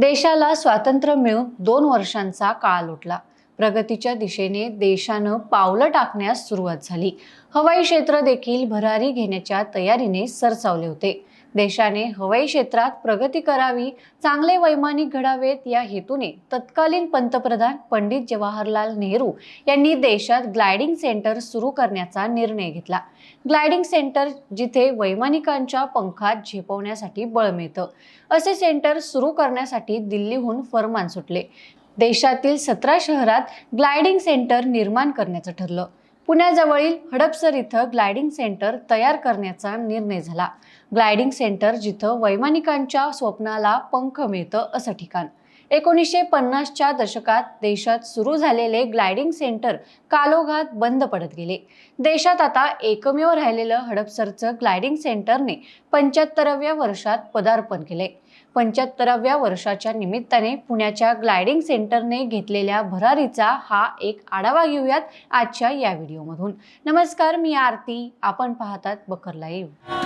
देशाला स्वातंत्र्य मिळून दोन वर्षांचा काळ लोटला. प्रगतीच्या दिशेने देशानं पावलं टाकण्यास सुरुवात झाली. हवाई क्षेत्र देखील भरारी घेण्याच्या तयारीने सरसावले होते. देशाने हवाई क्षेत्रात प्रगती करावी चांगले वैमानिक घडावेत या हेतूने तत्कालीन पंतप्रधान पंडित जवाहरलाल नेहरू यांनी देशात ग्लायडिंग सेंटर सुरू करण्याचा निर्णय घेतला. ग्लायडिंग सेंटर जिथे वैमानिकांच्या पंखात झेपवण्यासाठी बळ मिळतं असे सेंटर सुरू करण्यासाठी दिल्लीहून फरमान सुटले. देशातील सतरा शहरात ग्लायडिंग सेंटर निर्माण करण्याचं ठरलं. पुण्याजवळील हडपसर इथं ग्लायडिंग सेंटर तयार करण्याचा निर्णय झाला. ग्लायडिंग सेंटर जिथं वैमानिकांच्या स्वप्नाला पंख मिळतं असं ठिकाण. एकोणीसशे पन्नासच्या दशकात देशात सुरू झालेले ग्लायडिंग सेंटर कालोघात बंद पडत गेले. देशात आता एकमेव राहिलेलं हडपसरचं ग्लायडिंग सेंटरने पंच्याहत्तराव्या वर्षात पदार्पण केले पंच्याहत्तराव्या वर्षाच्या निमित्ताने पुण्याच्या ग्लायडिंग सेंटरने घेतलेल्या भरारीचा हा एक आढावा घेऊयात आजच्या या व्हिडिओमधून. नमस्कार मी आरती. आपण पाहतात बकर लाईव्ह.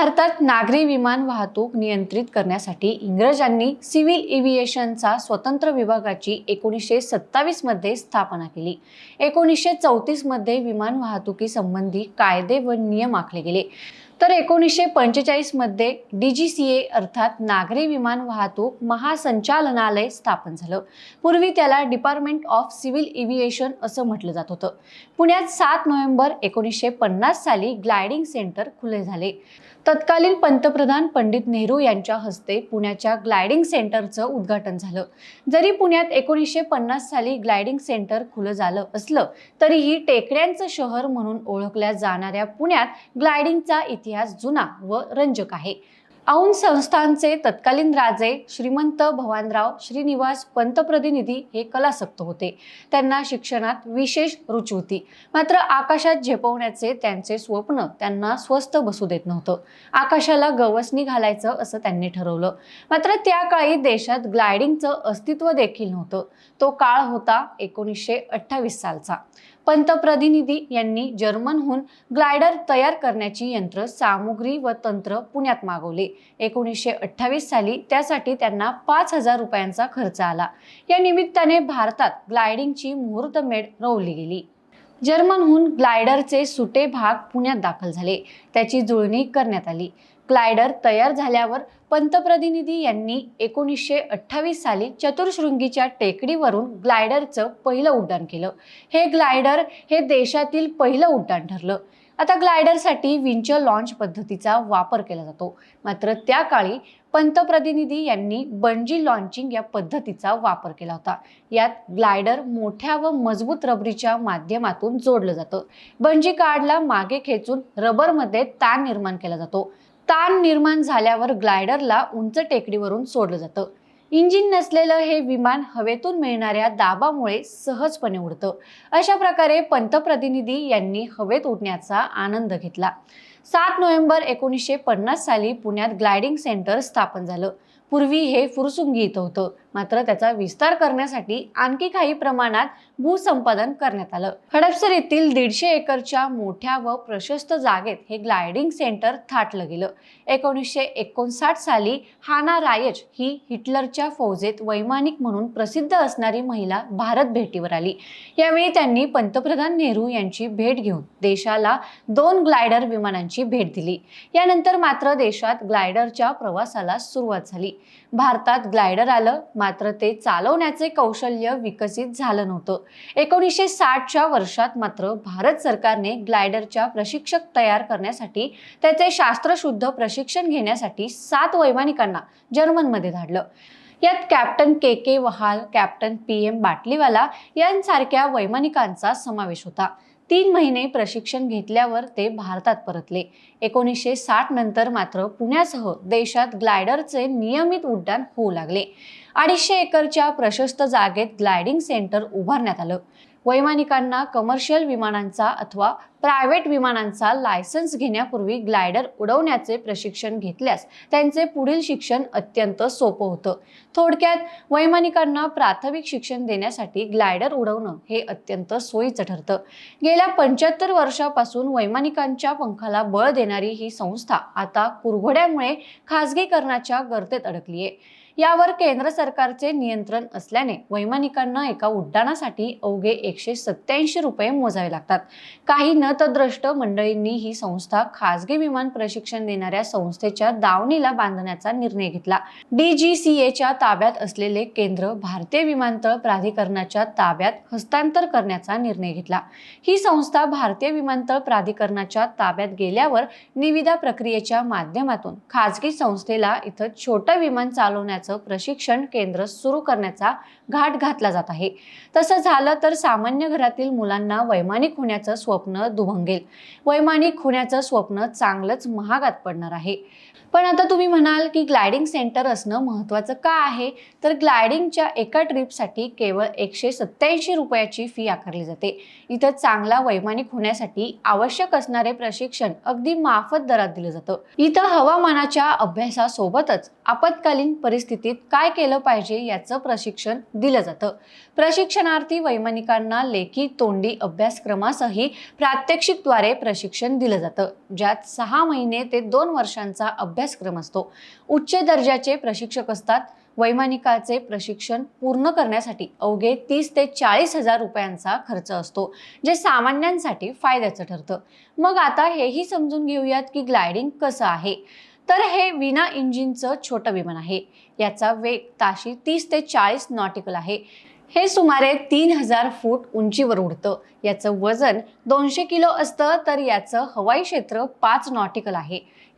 भारतात नागरी विमान वाहतूक नियंत्रित करण्यासाठी इंग्रजांनी सिव्हिल एव्हिएशनचा स्वतंत्र विभागाची एकोणीसशे सत्तावीसमध्ये स्थापना केली. एकोणीसशे चौतीसमध्ये विमान वाहतुकीसंबंधी कायदे व नियम आखले गेले. तर एकोणीसशे पंचेचाळीसमध्ये डी जी सी ए अर्थात नागरी विमान वाहतूक महासंचालनालय स्थापन झालं. पूर्वी त्याला डिपार्टमेंट ऑफ सिव्हिल एव्हिएशन असं म्हटलं जात होतं. पुण्यात सात नोव्हेंबर एकोणीसशे पन्नास साली ग्लायडिंग सेंटर खुले झाले. तत्कालीन पंतप्रधान पंडित नेहरू यांच्या हस्ते पुण्याच्या ग्लायडिंग सेंटरचं उद्घाटन झालं. जरी पुण्यात एकोणीसशे पन्नास साली ग्लायडिंग सेंटर खुलं झालं असलं तरीही टेकड्यांचं शहर म्हणून ओळखल्या जाणाऱ्या पुण्यात ग्लायडिंगचा इतिहास जुना व रंजक आहे. औंध संस्थानचे तत्कालीन राजे श्रीमंत भवानराव श्रीनिवास पंतप्रतिनिधी हे कलासक्त होते. त्यांना शिक्षणात विशेष रुची होती. मात्र आकाशात झेपवण्याचे त्यांचे स्वप्न त्यांना स्वस्त बसू देत नव्हतं. आकाशाला गवसणी घालायचं असं त्यांनी ठरवलं. मात्र त्या काळी देशात ग्लायडिंगचं अस्तित्व देखील नव्हतं. तो काळ होता एकोणीसशे अठ्ठावीस सालचा. पंतप्रतिनिधी यांनी जर्मनहून ग्लायडर तयार करण्याची यंत्र सामुग्री व तंत्र पुण्यात मागवले. एकोणीसशे अठ्ठावीस साली त्यासाठी त्यांना पाच हजार रुपयांचा खर्च आला. या निमित्ताने भारतात ग्लायडिंगची मुहूर्तमेढ रोवली गेली. जर्मनहून ग्लायडरचे सुटे भाग पुण्यात दाखल झाले. त्याची जुळणी करण्यात आली. ग्लायडर तयार झाल्यावर पंतप्रतिनिधी यांनी एकोणीसशे अठ्ठावीस साली चतुर्शृंगीच्या टेकडीवरून ग्लायडरचं पहिलं उड्डाण केलं. हे ग्लायडर हे देशातील पहिलं उड्डाण ठरलं. आता ग्लायडरसाठी विंच लॉन्च पद्धतीचा वापर केला जातो. मात्र त्या काळी पंतप्रतिनिधी यांनी बंजी लॉन्चिंग या पद्धतीचा वापर केला होता. यात ग्लायडर मोठ्या व मजबूत रबरीच्या माध्यमातून जोडलं जातं. बंजी कार्डला मागे खेचून रबरमध्ये ताण निर्माण केला जातो. ताण निर्माण झाल्यावर ग्लायडरला उंच टेकडीवरून सोडलं जातं. इंजिन नसलेलं हे विमान हवेतून मिळणाऱ्या दाबामुळे सहजपणे उडतं. अशा प्रकारे पंतप्रतिनिधी यांनी हवेत उडण्याचा आनंद घेतला. सात नोव्हेंबर एकोणीसशे पन्नास साली पुण्यात ग्लायडिंग सेंटर स्थापन झालं. पूर्वी हे फुरसुंगी इथं होतं. मात्र त्याचा विस्तार करण्यासाठी आणखी काही प्रमाणात भूसंपादन करण्यात आलं. हडपसर येथील दीडशे एकरच्या मोठ्या व प्रशस्त जागेत हे ग्लायडिंग सेंटर थाटलं गेलं. एकोणीसशे एकोणसाठ साली हाना रायच ही हिटलरच्या फौजेत वैमानिक म्हणून प्रसिद्ध असणारी महिला भारत भेटीवर आली. यावेळी त्यांनी पंतप्रधान नेहरू यांची भेट घेऊन देशाला दोन ग्लायडर विमानांची भेट दिली. यानंतर मात्र देशात ग्लायडरच्या प्रवासाला सुरुवात झाली. भारतात ग्लायडर आलं मात्र ते चालवण्याचे कौशल्य विकसित झालं नव्हतं. एकोणीसशे साठच्या वर्षात मात्र भारत सरकारने ग्लायडरच्या प्रशिक्षक तयार करण्यासाठी त्याचे शास्त्रशुद्ध प्रशिक्षण घेण्यासाठी सात वैमानिकांना जर्मनमध्ये धाडलं. यात captain K K Wahal captain P M Batliwala यांसारख्या वैमानिकांचा समावेश होता. तीन महिने प्रशिक्षण घेतल्यावर ते भारतात परतले. एकोणीसशे साठ नंतर मात्र पुण्यासह देशात ग्लायडरचे नियमित उड्डाण होऊ लागले. अडीचशे एकरच्या प्रशस्त जागेत ग्लायडिंग सेंटर उभारण्यात आलं. वैमानिकांना कमर्शियल विमानांचा अथवा प्रायव्हेट विमानांचा लायसन्स घेण्यापूर्वी ग्लायडर उडवण्याचे प्रशिक्षण घेतल्यास त्यांचे पुढील शिक्षण अत्यंत सोपं होतं. थोडक्यात वैमानिकांना प्राथमिक शिक्षण देण्यासाठी ग्लायडर उडवणं हे अत्यंत सोयीचं ठरतं. गेल्या पंच्याहत्तर वर्षापासून वैमानिकांच्या पंखाला बळ देणारी ही संस्था आता कुरघोड्यामुळे खासगीकरणाच्या गर्तेत अडकली आहे यावर केंद्र सरकारचे नियंत्रण असल्याने वैमानिकांना एका उड्डाणासाठी अवघे एकशे सत्याऐंशी रुपये मोजावे लागतात. काही उन्नतद्रष्ट मंडळींनी ही संस्था खासगी विमान प्रशिक्षण देणाऱ्या संस्थेच्या दावणीला बांधण्याचा निर्णय घेतला. डीजीसीएच्या ताब्यात असलेले केंद्र भारतीय विमानतळ प्राधिकरणाच्या ताब्यात हस्तांतर करण्याचा निर्णय घेतला. ही संस्था भारतीय विमानतळ प्राधिकरणाच्या ताब्यात गेल्यावर निविदा प्रक्रियेच्या माध्यमातून खाजगी संस्थेला इथं छोटं विमान चालवण्याचं प्रशिक्षण केंद्र सुरू करण्याचा घाट घातला जात आहे. तसं झालं तर सामान्य घरातील मुलांना वैमानिक होण्याचं स्वप्न दुभंगेल. वैमानिक होण्याचं स्वप्न चांगलंच महागात पडणार आहे. पण आता तुम्ही म्हणाल की ग्लायडिंग सेंटर असणं महत्त्वाचं का आहे? तर ग्लायडिंगच्या एका ट्रिपसाठी केवळ एकशे सत्याऐंशी रुपयाची फी आकारली जाते. इथं चांगला वैमानिक होण्यासाठी आवश्यक असणारे प्रशिक्षण अगदी माफत दरात दिलं जातं. इथं हवामानाच्या अभ्यासासोबतच आपत्कालीन परिस्थितीत काय केलं पाहिजे याचं प्रशिक्षण दिलं जातं. प्रशिक्षणार्थी वैमानिकांना लेखी तोंडी अभ्यासक्रमासही प्रात्यक्षिकद्वारे प्रशिक्षण दिलं जातं ज्यात सहा महिने ते दोन वर्षांचा अभ्यासक्रम असतो. उच्च दर्जाचे प्रशिक्षक असतात. वैमानिकाचे प्रशिक्षण पूर्ण करण्यासाठी अवघे तीस ते चाळीस हजार रुपयांचा खर्च असतो जे सामान्यांसाठी फायद्याचं ठरतं. मग आता हेही समजून घेऊयात की ग्लायडिंग कसं आहे. तर हे विना इंजिनचं छोटं विमान आहे. याचा वेग ताशी तीस ते चाळीस नॉटिकल आहे. हे सुमारे तीन हजार फूट उंचीवर उडतं. याचं वजन दोनशे किलो असतं तर याचं हवाई क्षेत्र पाच नॉटिकल आहे.